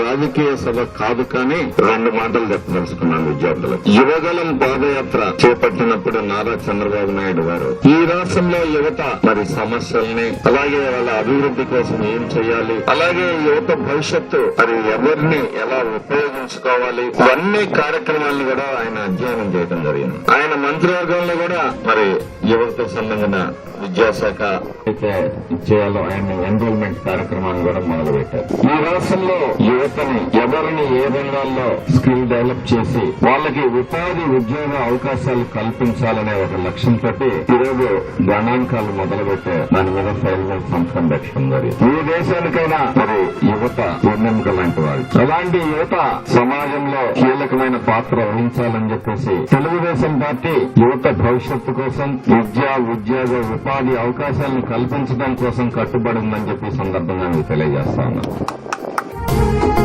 రాజకీయ సభ కాదు కానీ రెండు మాటలు చెప్పదలుచుకున్నాను విద్యార్థులకు. యువగలం పాదయాత్ర చేపట్టినప్పుడు నారా చంద్రబాబు నాయుడు గారు ఈ రాష్ట్రంలో యువత మరి సమస్యల్ని అలాగే వాళ్ళ అభివృద్ధి కోసం ఏం చేయాలి అలాగే యువత భవిష్యత్తు మరి ఎవరిని ఎలా ఉపయోగించుకోవాలి ఇవన్నీ కార్యక్రమాలను కూడా ఆయన అధ్యయనం చేయడం జరిగింది. ఆయన మంత్రివర్గంలో కూడా మరి యువతకు సంబంధించిన విద్యాశాఖ అయితే చేయాలో ఆయన ఎన్రోల్మెంట్ కార్యక్రమాన్ని కూడా మొదలుపెట్టారు. ఈ రాష్ట్రంలో యువతని ఎవరిని ఏ రంగాల్లో స్కిల్ డెవలప్ చేసి వాళ్ళకి ఉపాధి ఉద్యోగ అవకాశాలు కల్పించాలనే ఒక లక్ష్యంతో ఈరోజు గణాంకాలు మొదలుపెట్టే దాని మీద ఫైల్ మీద సంతకం పెట్టడం జరిగింది. ఏ దేశానికైనా మరి యువత వెన్నెముక లాంటి వాళ్ళు అలాంటి యువత సమాజంలో కీలకమైన పాత్ర వహించాలని చెప్పేసి తెలుగుదేశం పార్టీ యువత భవిష్యత్తు కోసం విద్య ఉద్యోగ ఉపాధి అవకాశాలను కల్పించడం కోసం కట్టుబడి ఉందని చెప్పి సందర్భంగా మీకు తెలియజేస్తా Thank you.